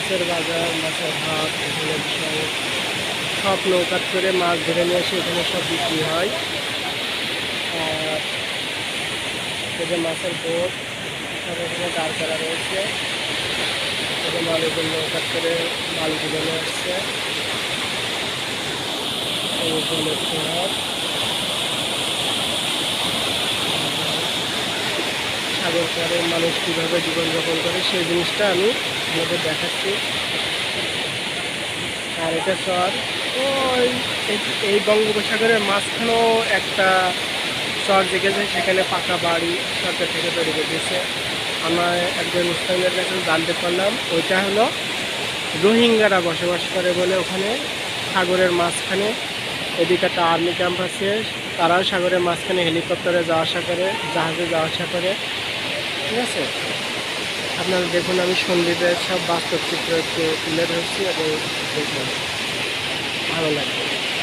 মাছের বাজার, মাছের হাট এখানে বিষয় সব নৌকাত করে মাছ ধরে নিয়ে এসে এখানে সব বিক্রি হয়। আর যে মাছের বোট সব এখানে দাঁড় করা রয়েছে। যে মালগুলো নৌকাত করে মাল মালগুলো নিয়ে আসছে। পরে মানুষ কীভাবে জীবনযাপন করে সেই জিনিসটা আমি আপনাদের দেখাচ্ছি। আর এটা চর। ওই এই- বঙ্গোপসাগরের মাঝখানেও একটা চর জেগেছে, সেখানে পাকা বাড়ি সরকার থেকে তৈরি করে দিয়েছে। আমার একজন মুসলিমের কাছে জানতে পারলাম, ওইটা হলো রোহিঙ্গারা বসবাস করে বলে ওখানে সাগরের মাঝখানে। এদিকে একটা আর্মি ক্যাম্প আছে, তারাও সাগরের মাঝখানে হেলিকপ্টারে যাওয়া আসা করে, জাহাজে যাওয়া আসা করে। ঠিক আছে? আপনারা দেখুন, আমি সন্দীপের সব বাস্তব চিত্র তুলে ধরছি এবং দেখুন, ভালো লাগবে